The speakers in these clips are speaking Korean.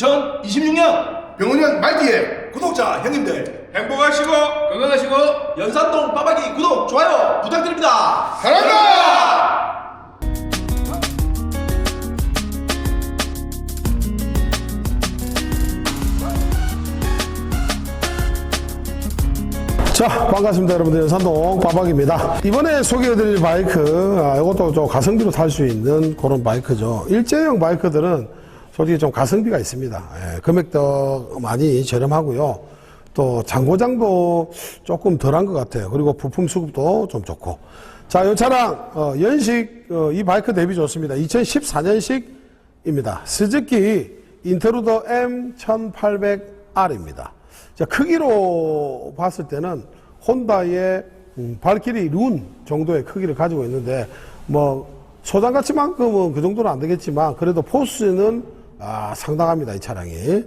2026년 병원년 말기에 구독자 형님들 행복하시고 건강하시고 연산동 빠박이 구독 좋아요 부탁드립니다. 사랑합니다. 자, 반갑습니다. 여러분들. 연산동 빠박입니다. 이번에 소개해드릴 바이크, 아, 이것도 좀 가성비로 탈 수 있는 그런 바이크죠. 일제형 바이크들은 솔직히 좀 가성비가 있습니다. 예, 금액도 많이 저렴하고요. 또 장고장도 조금 덜한 것 같아요. 그리고 부품 수급도 좀 좋고. 자, 이 차량, 어, 연식, 어, 이 바이크 대비 좋습니다. 2014년식입니다. 스즈키 인트루더 M1800R입니다. 자, 크기로 봤을 때는 혼다의 음, 발키리 룬 정도의 크기를 가지고 있는데 뭐 소장가치만큼은 그 정도는 안 되겠지만 그래도 포스는 아, 상당합니다 이 차량이.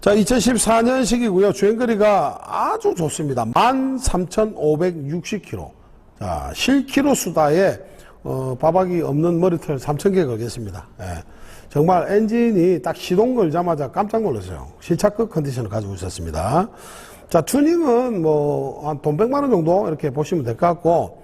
자, 2014년식이고요. 주행거리가 아주 좋습니다. 13,560km. 자, 실키로 수다에 어, 바박이 없는 머리털 3,000개 걸겠습니다. 예. 정말 엔진이 딱 시동 걸자마자 깜짝 놀랐어요. 시차급 컨디션을 가지고 있었습니다. 자, 튜닝은 뭐, 한 돈 100만 원 정도 이렇게 보시면 될 것 같고,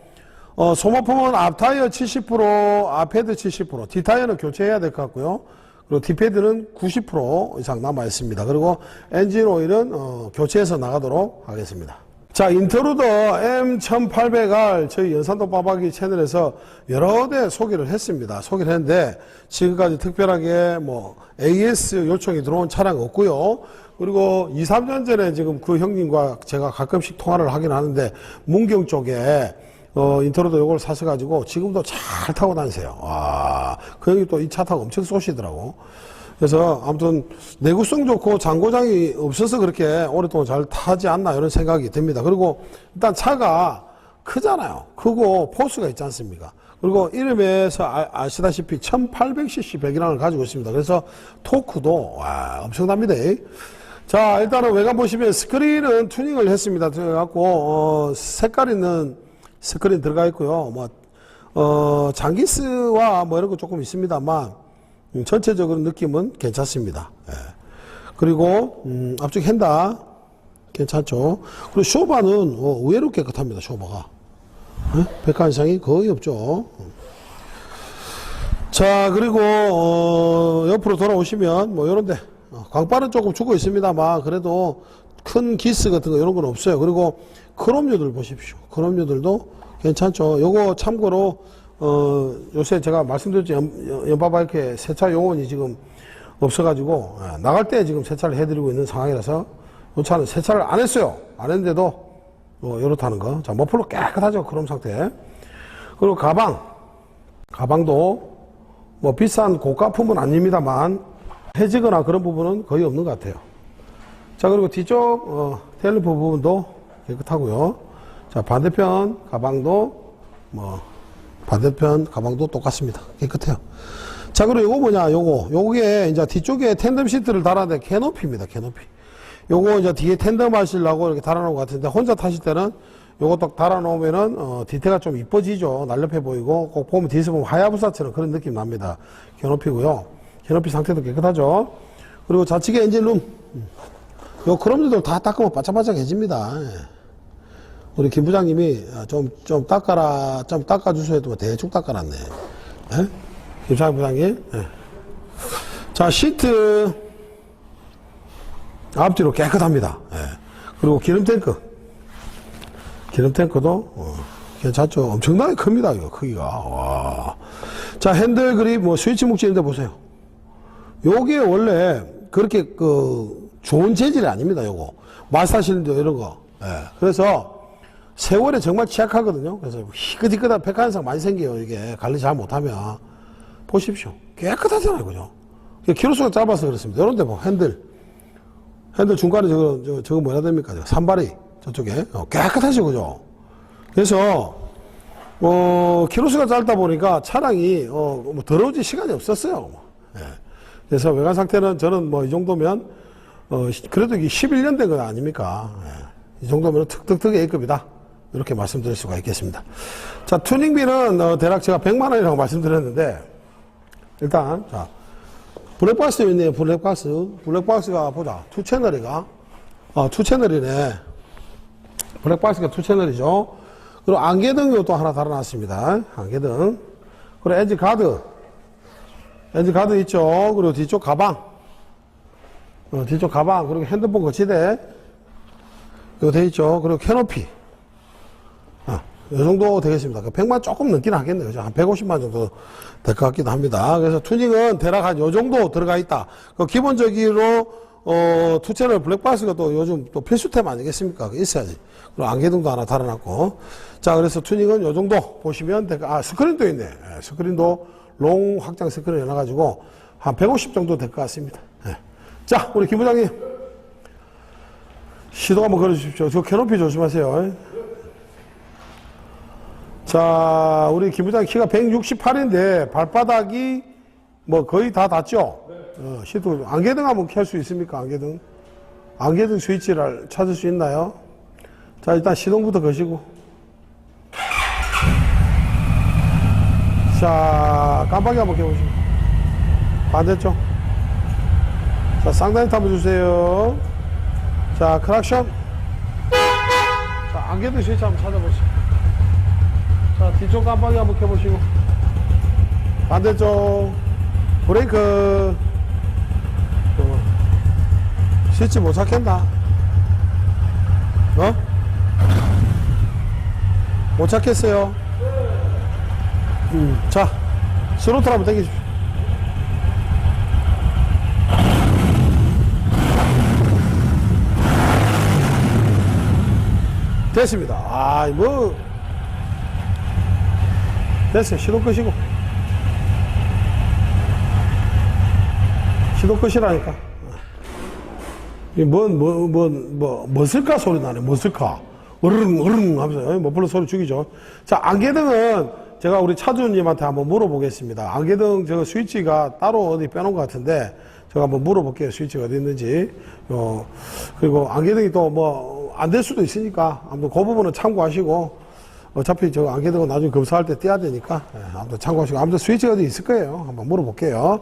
어, 소모품은 앞타이어 70%, 앞헤드 70%, 뒷타이어는 교체해야 될 것 같고요. 그리고 뒷패드는 90% 이상 남아 있습니다. 그리고 엔진 오일은 어, 교체해서 나가도록 하겠습니다. 자, 인터루더 M1800R 저희 연산도 빠박이 채널에서 여러 대 소개를 했습니다. 소개를 했는데 지금까지 특별하게 뭐 AS 요청이 들어온 차량 없고요. 그리고 2, 3년 전에 지금 그 형님과 제가 가끔씩 통화를 하긴 하는데 문경 쪽에 어, 인터로도 요걸 사셔가지고 지금도 잘 타고 다니세요. 와, 그 형이 또 이 차 타고 엄청 쏘시더라고. 그래서 아무튼 내구성 좋고 장고장이 없어서 그렇게 오랫동안 잘 타지 않나 이런 생각이 듭니다. 그리고 일단 차가 크잖아요. 크고 포스가 있지 않습니까? 그리고 이름에서 아, 아시다시피 1800cc 배기량을 가지고 있습니다. 그래서 토크도 와, 엄청납니다. 자, 일단은 외관 보시면 스크린은 튜닝을 했습니다. 그래갖고 어, 색깔 있는 스크린 들어가 있고요. 뭐 어, 장기스와 뭐 이런 거 조금 있습니다만 음, 전체적으로 느낌은 괜찮습니다. 예. 그리고 음, 앞쪽 핸다 괜찮죠. 그리고 쇼바는 어, 의외로 깨끗합니다. 쇼바가 예? 백화 이상이 거의 없죠. 자 그리고 어, 옆으로 돌아오시면 뭐 이런데 어, 광발은 조금 주고 있습니다만 그래도 큰 기스 같은 거 이런 건 없어요. 그리고 크롬류들 보십시오. 크롬류들도 괜찮죠. 요거 참고로 어, 요새 제가 말씀드렸죠. 연, 연바바이크에 세차 요원이 지금 없어가지고, 예, 나갈 때 지금 세차를 해드리고 있는 상황이라서, 요 차는 세차를 안 했어요. 안 했는데도, 뭐, 이렇다는 거. 자, 머플러 깨끗하죠. 그런 상태. 그리고 가방. 가방도, 뭐, 비싼 고가품은 아닙니다만, 해지거나 그런 부분은 거의 없는 것 같아요. 자, 그리고 뒤쪽, 어, 테일리프 부분도 깨끗하고요. 자, 반대편 가방도, 뭐, 반대편 가방도 똑같습니다. 깨끗해요. 자, 그리고 요거 뭐냐, 요거. 요게 이제 뒤쪽에 텐덤 시트를 달았는데 캐노피입니다, 캐노피. 요거 이제 뒤에 텐덤 하시려고 이렇게 달아놓은 것 같은데 혼자 타실 때는 요거 딱 달아놓으면은, 어, 디테가 좀 이뻐지죠. 날렵해 보이고, 꼭 보면 뒤에서 보면 하야부사처럼 그런 느낌 납니다. 캐노피고요. 캐노피 상태도 깨끗하죠. 그리고 좌측에 엔진룸. 요 크롬들도 다 닦으면 바짝바짝해집니다. 예. 우리 김 부장님이 어, 좀, 좀 닦아라, 좀 닦아주세요 해도 대충 닦아놨네. 예? 김창 부장님. 예. 자, 시트 앞뒤로 깨끗합니다. 예. 그리고 기름 탱크. 기름 탱크도 어, 괜찮죠. 엄청나게 큽니다. 이거 크기가. 와. 자, 핸들 그립 뭐 스위치 묵지인데 보세요. 요게 원래 그렇게 그 좋은 재질이 아닙니다. 요거 마스터 실린더 이런 거. 예. 그래서 세월에 정말 취약하거든요. 그래서 희끗희끗한 백화현상 많이 생겨요. 이게 관리 잘 못하면 보십시오. 깨끗하잖아요, 그죠? 키로수가 짧아서 그렇습니다. 이런데 뭐 핸들 핸들 중간에 저거 저거, 저거 뭐라 됩니까? 저거 산발이 저쪽에 어, 깨끗하죠, 그죠? 그래서 어, 키로수가 짧다 보니까 차량이 어, 뭐 더러워질 시간이 없었어요. 예. 그래서 외관 상태는 저는 뭐 이 정도면 어, 시- 그래도 이게 11년 된 건 아닙니까? 예. 이 정도면 특특특 A급이다. 이렇게 말씀드릴 수가 있겠습니다. 자, 튜닝비는 어, 대략 제가 100만 원이라고 말씀드렸는데 일단 자 블랙박스 있네요, 블랙박스. 블랙박스가 보자. 투 채널이가. 어, 투 채널이네. 블랙박스가 투 채널이죠. 그리고 안개등이 또 하나 달아놨습니다. 안개등. 그리고 엔진 가드. 엔진 가드 있죠. 그리고 뒤쪽 가방. 어, 뒤쪽 가방. 그리고 핸드폰 거치대. 이거 돼 있죠. 그리고 캐노피. 아, 이 정도 되겠습니다. 그 100만 조금 넘긴 하겠네요. 한 150만 정도 될 것 같기도 합니다. 그래서 투닝은 대략 한 요 정도 들어가 있다. 그 기본적으로, 어, 투채널 블랙박스가 또 요즘 또 필수템 아니겠습니까? 그 있어야지. 그리고 안개등도 하나 달아놨고. 자, 그래서 투닝은 요 정도 보시면 될 거, 아, 스크린도 있네. 예, 스크린도 롱 확장 스크린 해놔가지고 한 150 정도 될 것 같습니다. 예. 자, 우리 김 부장님. 시도 한번 걸어주십시오. 저 캐노피 조심하세요. 자, 우리 김 부장 키가 168인데 발바닥이 뭐 거의 다 닿죠? 어, 시도 안개등 한번 켤 수 있습니까? 안개등? 안개등 스위치를 찾을 수 있나요? 자, 일단 시동부터 거시고. 자, 깜빡이 한번 켜보시고. 반대쪽. 자, 쌍다리 한번 주세요. 자, 크락션. 자, 안개등 스위치 한번 찾아보시고. 자, 뒤쪽 깜빡이 한번 켜보시고. 반대쪽. 브레이크. 어. 스위치 못 찾겠나? 어? 못 찾겠어요? 음, 자, 스로틀 한번 당기십시오. 됐습니다. 아, 뭐. 됐어요. 시동 끄시고. 시동 끄시라니까. 이 뭔, 뭐, 뭐, 뭐, 뭐을까 소리 나네. 뭐을까 으르릉, 으르릉 하면서, 어, 뭐, 불러 소리 죽이죠. 자, 안개등은 제가 우리 차주님한테 한번 물어보겠습니다. 안개등 저 스위치가 따로 어디 빼놓은 것 같은데, 제가 한번 물어볼게요. 스위치가 어디 있는지. 어, 그리고 안개등이 또 뭐, 안 될 수도 있으니까, 아무튼 그 부분은 참고하시고, 어차피 저 안개등은 나중에 검사할 때 떼야 되니까, 예, 아무튼 참고하시고, 아무튼 스위치가 어디 있을 거예요. 한번 물어볼게요.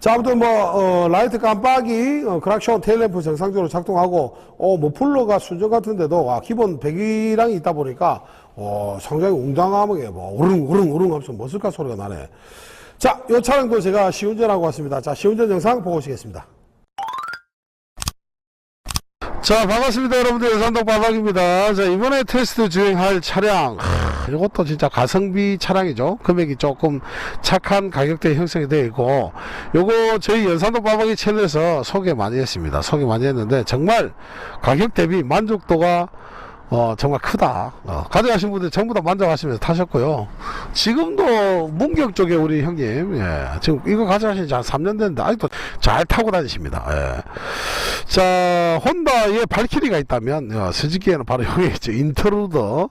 자, 아무튼 뭐, 어, 라이트 깜빡이, 어, 크락션, 테일램프 정상적으로 작동하고, 어, 뭐, 풀러가 순정 같은데도, 와, 기본 배기량이 있다 보니까, 어, 상당히 웅장하게, 뭐, 우릉, 우릉, 우릉 하면서 머슬까 소리가 나네. 자, 이 차량도 제가 시운전하고 왔습니다. 자, 시운전 영상 보고 오시겠습니다. 자, 반갑습니다. 여러분들. 여산동 빠박입니다. 자, 이번에 테스트 주행할 차량. 하, 이것도 진짜 가성비 차량이죠. 금액이 조금 착한 가격대에 형성이 되어 있고, 요거 저희 연산동 빠박이 채널에서 소개 많이 했습니다. 소개 많이 했는데, 정말 가격 대비 만족도가 어, 정말 크다. 어, 가져가신 분들 전부 다 만족하시면서 타셨고요. 지금도 문경 쪽에 우리 형님, 예, 지금 이거 가져가신 지한 3년 됐는데 아직도 잘 타고 다니십니다. 예. 자, 혼다에 발키리가 있다면, 어, 스즈키에는 바로 여기 있죠. 인트루더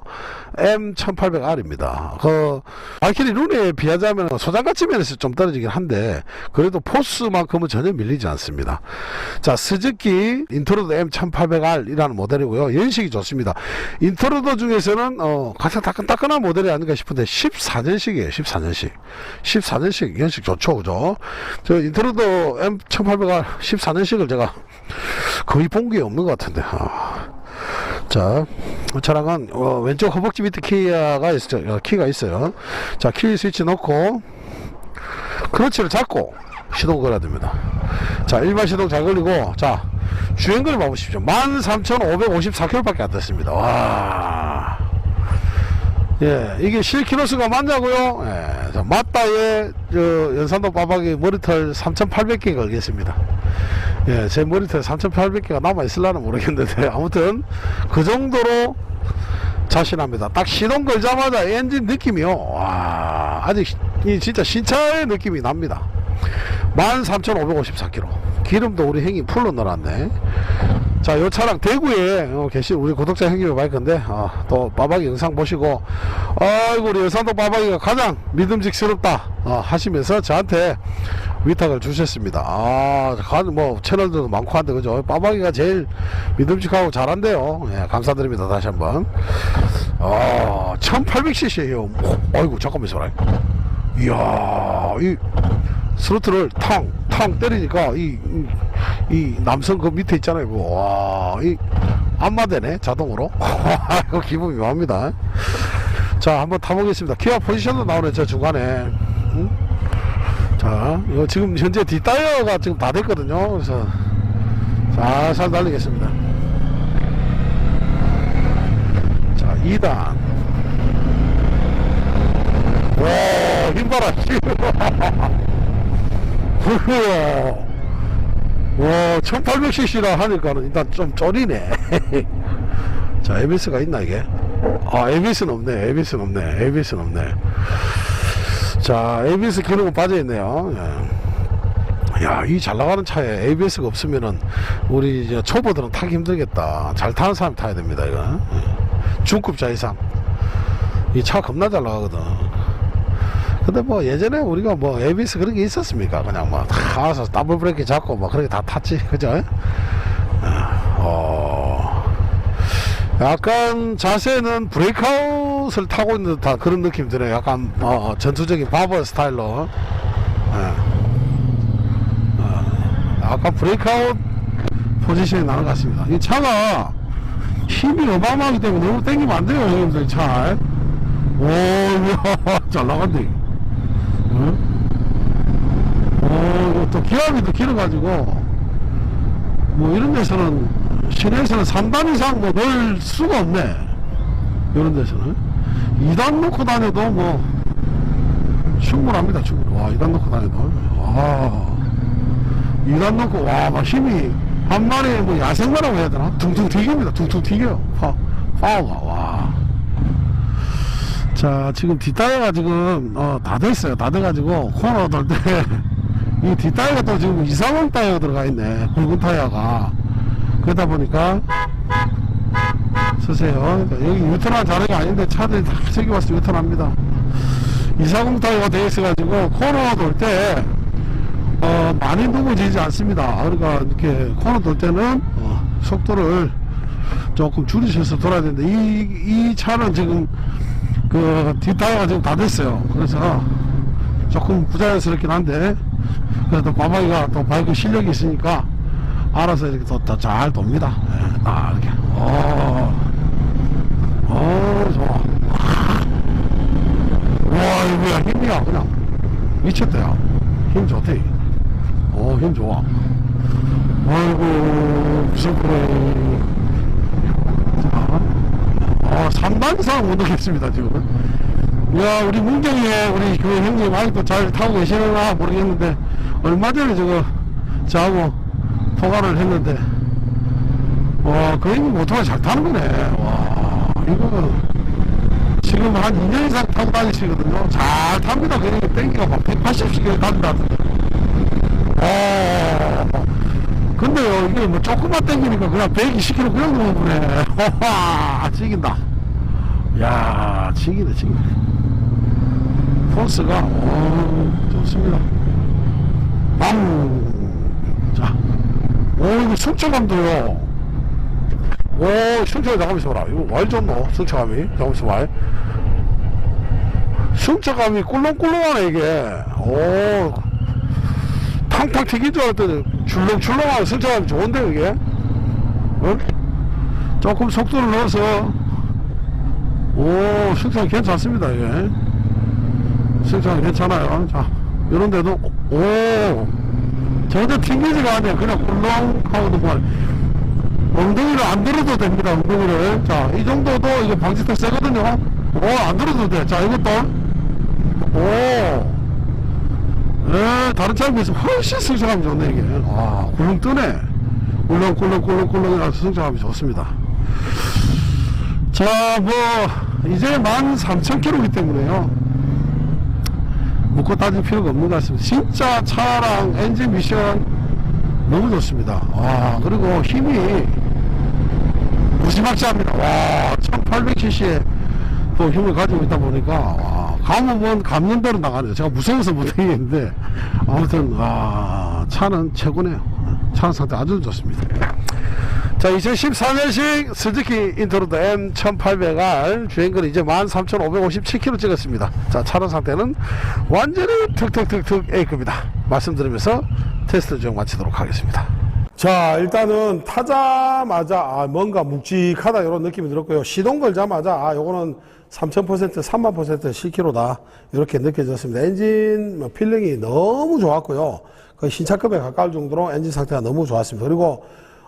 M1800R입니다. 그, 발키리 룬에 비하자면 소장가치 면에서 좀 떨어지긴 한데, 그래도 포스만큼은 전혀 밀리지 않습니다. 자, 스즈키 인트루더 M1800R이라는 모델이고요. 연식이 좋습니다. 인트루더 중에서는, 어, 가장 따끈따끈한 모델이 아닌가 싶은데, 14년식이에요. 14년식. 14년식 연식 좋죠. 그죠? 저 인트루더 M1800R 14년식을 제가 거의 본 게 없는 것 같은데. 아. 자, 이 차량은 어, 왼쪽 허벅지 밑에 키가 있어요. 어, 키가 있어요. 자, 키 스위치 놓고 크러치를 잡고 시동 걸어야 됩니다. 자, 일반 시동 잘 걸리고 자, 주행거리 봐보십시오. 13,554km밖에 안 됐습니다. 와. 예, 이게 실키로수가 맞냐고요? 예, 자, 맞다에 저 연산도 빠박이 머리털 3,800개 걸겠습니다. 예, 제 머리털 3,800개가 남아 있을라는 모르겠는데 아무튼 그 정도로 자신합니다. 딱 시동 걸자마자 엔진 느낌이요. 와, 아직 이 진짜 신차의 느낌이 납니다. 13,554km. 기름도 우리 형이 풀로 넣어놨네. 자, 요 차량 대구에 어, 계신 우리 구독자 형님이 말 건데, 어, 또 빠박이 영상 보시고, 아이고, 우리 여산도 빠박이가 가장 믿음직스럽다, 어, 하시면서 저한테 위탁을 주셨습니다. 아, 가- 뭐, 채널들도 많고 한데, 그죠? 빠박이가 제일 믿음직하고 잘한대요. 예, 감사드립니다. 다시 한 번. 아, 1800cc예요. 아이고, 잠깐만 있어라. 이야, 이, 스로틀을 탕, 탕 때리니까 이, 이, 이 남성 그 밑에 있잖아요. 그거. 와, 이 안마되네 자동으로. 이거 기분 묘합니다. 자, 한번 타보겠습니다. 기아 포지션도 나오네 저 중간에. 응? 자, 이거 지금 현재 뒷타이어가 지금 다 됐거든요. 그래서 살살 달리겠습니다. 자, 2단. 와, 힘 봐라, 힘. 우와. 와, 1800cc라 하니까는 일단 좀 쫄이네. 자, ABS가 있나, 이게? 아, ABS는 없네, ABS는 없네, ABS는 없네. 자, ABS 기능은 빠져있네요. 예. 야, 이 잘 나가는 차에 ABS가 없으면은 우리 이제 초보들은 타기 힘들겠다. 잘 타는 사람이 타야 됩니다, 이거. 예. 중급자 이상. 이 차 겁나 잘 나가거든. 근데 뭐 예전에 우리가 뭐 ABS 그런 게 있었습니까? 그냥 뭐 가서 더블 브레이크 잡고 뭐 그렇게 다 탔지, 그죠? 아, 어, 약간 자세는 브레이크아웃을 타고 있는 듯한 그런 느낌 드네요. 약간 어, 전투적인 바버 스타일로. 예. 어, 약간 브레이크아웃 포지션이 나는 것 같습니다. 이 차가 힘이 어마어마하기 때문에 너무 땡기면 안 돼요, 형님들 이 차. 오, 이야, 잘 나간대. 응? 오, 이거 또 기압이 또 길어가지고, 뭐 이런 데서는, 시내에서는 3단 이상 뭐 넣을 수가 없네. 이런 데서는. 2단 놓고 다녀도 뭐, 충분합니다, 충분. 와, 2단 놓고 다녀도. 와. 2단 놓고, 와, 막 힘이, 한 마리에 뭐 야생마라고 해야 되나? 퉁퉁 튀깁니다. 퉁퉁 튀겨요. 파, 파워가, 와. 자, 지금 뒷타이어가 지금, 어, 다 됐어요. 다 돼가지고, 코너 돌 때, 이 뒷타이어가 또 지금 이상한 타이어가 들어가 있네. 굵은 타이어가. 그러다 보니까, 서세요. 그러니까 여기 유턴한 자리가 아닌데 차들이 다 저기 와서 유턴합니다. 240 타이어가 되어 있어가지고, 코너 돌 때, 어, 많이 누구지지 않습니다. 그러니까 이렇게 코너 돌 때는, 어, 속도를 조금 줄이셔서 돌아야 되는데, 이, 이 차는 지금, 그 뒷타이어가 지금 다 됐어요. 그래서 조금 부자연스럽긴 한데 그래도 과마이가 또 바이크 실력이 있으니까 알아서 이렇게 또 잘 돕니다. 예, 아 이렇게. 어, 어 좋아. 와 이거 뭐야 힘이야 그냥 미쳤다 야. 힘 좋대. 어힘 좋아. 아이고 무슨 그래. 자. 어, 3단 이상 못 오겠습니다, 지금. 야, 우리 문경에 우리 그 형님 아직도 잘 타고 계시나 모르겠는데, 얼마 전에 저거, 저하고 통화를 했는데, 와, 그 형님 모터가 잘 타는 거네. 와, 이거, 지금 한 2년 이상 타고 다니시거든요. 잘 탑니다. 그 형님 땡기가 막 180씩 간다던데. 어, 근데요, 이게 뭐 조금만 땡기니까 그냥 120km 그냥 넘어보네. 와, 지긴다. 야, 지기네, 지기네. 포스가, 오, 좋습니다. 빵! 자, 오, 이거 승차감도요. 오, 승차감 잠깐만 있어봐라. 이거 와이 좋노, 승차감이. 잠깐만 있어봐. 승차감이 꿀렁꿀렁하네, 이게. 오, 탕탕 튀긴 줄 알았더니 출렁출렁하고 승차감이 좋은데 이게 어? 조금 속도를 넣어서 오 승차감 괜찮습니다 이게 승차감 괜찮아요 자 이런 데도 오 전혀 튕기지가 않네 그냥 꿀렁 하고도 뭐 엉덩이를 안 들어도 됩니다 엉덩이를 자이 정도도 이거 방지턱 세거든요 오안 들어도 돼자 이것도 오 네, 다른 차에 비해서 훨씬 승차감이 좋네, 이게. 아, 꿀렁 뜨네. 꿀렁, 꿀렁, 꿀렁, 꿀렁이라서 승차감이 좋습니다. 자, 뭐, 이제 13,000km이기 때문에요. 묻고 따질 필요가 없는 것 같습니다. 진짜 차랑 엔진 미션 너무 좋습니다. 와, 그리고 힘이 무지막지합니다. 와, 1800cc의 또 힘을 가지고 있다 보니까, 와, 감으면 감는 대로 나가네요. 제가 무서워서 못하겠는데, 아무튼, 와, 차는 최고네요. 차는 상태 아주 좋습니다. 자, 2014년식 스즈키 인트로드 M1800R 주행거리 이제 13,557km 찍었습니다. 자, 차량 상태는 완전히 툭툭툭툭 A급이다. 말씀드리면서 테스트 좀 마치도록 하겠습니다. 자, 일단은 타자마자 아, 뭔가 묵직하다 이런 느낌이 들었고요. 시동 걸자마자 아, 요거는 3000% 3만 퍼센트 10kg다 이렇게 느껴졌습니다. 엔진 뭐 필링이 너무 좋았고요. 거의 신차급에 가까울 정도로 엔진 상태가 너무 좋았습니다. 그리고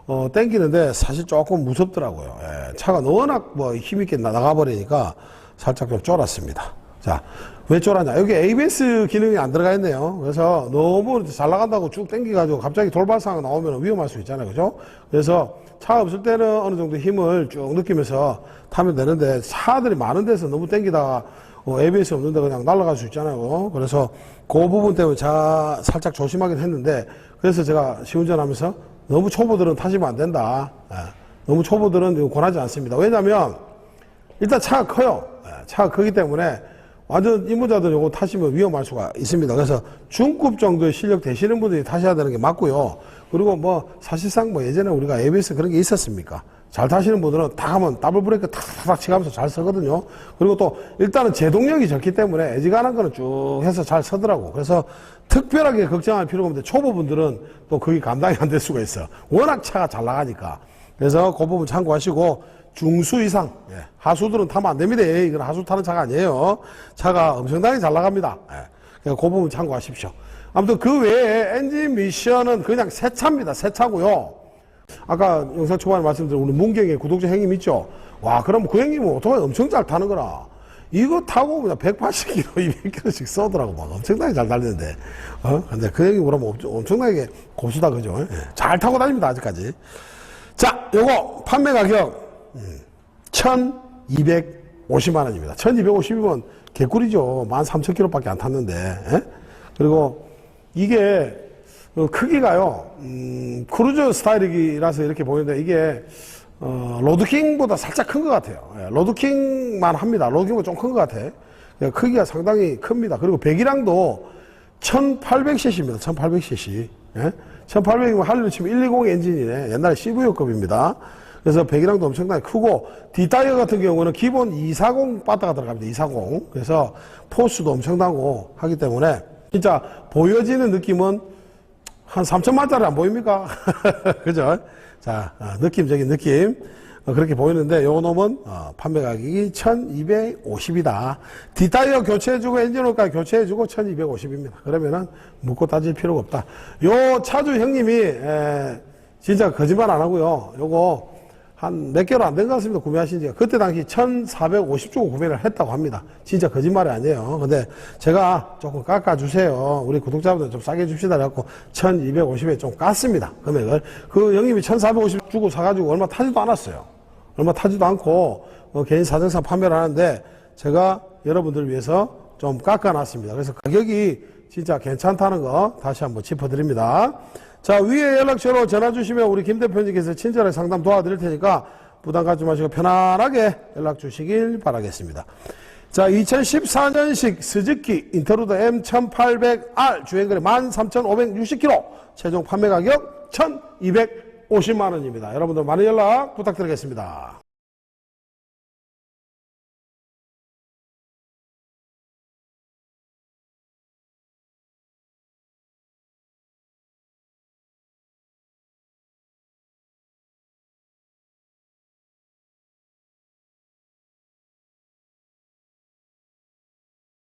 어, 땡기는데 사실 조금 무섭더라고요. 예, 차가 워낙 뭐 힘있게 나가버리니까 살짝 좀 쫄았습니다. 자, 왜 쫄았냐? 여기 ABS 기능이 안 들어가 있네요. 그래서 너무 잘 나간다고 쭉 땡겨가지고 갑자기 돌발상 나오면 위험할 수 있잖아요. 그죠? 그래서 차 없을 때는 어느 정도 힘을 쭉 느끼면서 타면 되는데 차들이 많은 데서 너무 땡기다가 어, ABS 없는데 그냥 날아갈 수 있잖아요. 그래서 그 부분 때문에 자, 살짝 조심하긴 했는데 그래서 제가 시운전하면서 너무 초보들은 타시면 안 된다. 예, 너무 초보들은 권하지 않습니다. 왜냐면 일단 차가 커요. 예, 차가 크기 때문에 완전 입문자들 요거 타시면 위험할 수가 있습니다. 그래서 중급 정도의 실력 되시는 분들이 타셔야 되는 게 맞고요. 그리고 뭐 사실상 뭐 예전에 우리가 ABS 그런 게 있었습니까? 잘 타시는 분들은 다 하면 더블 브레이크 탁탁탁 치가면서 잘 서거든요. 그리고 또 일단은 제동력이 적기 때문에 애지간한 거는 쭉 해서 잘 서더라고. 그래서 특별하게 걱정할 필요가 없는데 초보분들은 또 그게 감당이 안 될 수가 있어. 워낙 차가 잘 나가니까. 그래서 그 부분 참고하시고 중수 이상 예, 하수들은 타면 안 됩니다. 예, 이건 하수 타는 차가 아니에요. 차가 엄청나게 잘 나갑니다. 예, 그 부분 참고하십시오. 아무튼 그 외에 엔진 미션은 그냥 새 차입니다. 새 차고요. 아까 영상 초반에 말씀드린 우리 문경의 구독자 형님 있죠? 와, 그럼 그 형님은 오토바이 엄청 잘 타는 거라. 이거 타고 그냥 180km, 200km씩 쏘더라고. 막 엄청나게 잘 달리는데. 어? 근데 그 형님 그러면 엄청- 엄청나게 고수다, 그죠? 예. 잘 타고 다닙니다, 아직까지. 자, 요거 판매 가격 1250만 원입니다. 1250이면 개꿀이죠. 13,000km밖에 안 탔는데. 예? 그리고 이게 어, 크기가요. 음, 크루저 스타일이라서 이렇게 보이는데 이게 어, 로드킹보다 살짝 큰 것 같아요. 예, 로드킹만 합니다. 로드킹보다 좀 큰 것 같아. 예, 크기가 상당히 큽니다. 그리고 배기량도 1800cc입니다. 1800cc. 예? 1800이면 할리로 치면 120 엔진이네. 옛날에 CVO급입니다. 그래서 배기량도 엄청나게 크고 뒷타이어 같은 경우는 기본 240 바다가 들어갑니다. 240. 그래서 포스도 엄청나고 하기 때문에 진짜 보여지는 느낌은 한 3천만짜리 안 보입니까? 그죠? 자, 어, 느낌적인 느낌. 어, 그렇게 보이는데, 요 놈은, 어, 판매 가격이 1250이다. 뒷타이어 교체해주고, 엔진오일까지 교체해주고, 1250입니다. 그러면은, 묻고 따질 필요가 없다. 요 차주 형님이, 에, 진짜 거짓말 안 하고요. 요거, 한 몇 개월 안 된 것 같습니다. 구매하신 지가. 그때 당시 1,450 주고 구매를 했다고 합니다. 진짜 거짓말이 아니에요. 근데 제가 조금 깎아주세요. 우리 구독자분들 좀 싸게 줍시다. 그래갖고 1,250에 좀 깠습니다. 금액을. 그 형님이 1,450 주고 사가지고 얼마 타지도 않았어요. 얼마 타지도 않고 어, 개인 사정상 판매를 하는데 제가 여러분들을 위해서 좀 깎아놨습니다. 그래서 가격이 진짜 괜찮다는 거 다시 한번 짚어드립니다. 자, 위에 연락처로 전화 주시면 우리 김 대표님께서 친절하게 상담 도와드릴 테니까 부담 갖지 마시고 편안하게 연락 주시길 바라겠습니다. 자, 2014년식 스즈키 인터루더 M1800R 주행거리 13,560km 최종 판매 가격 1,250만 원입니다. 여러분들 많은 연락 부탁드리겠습니다.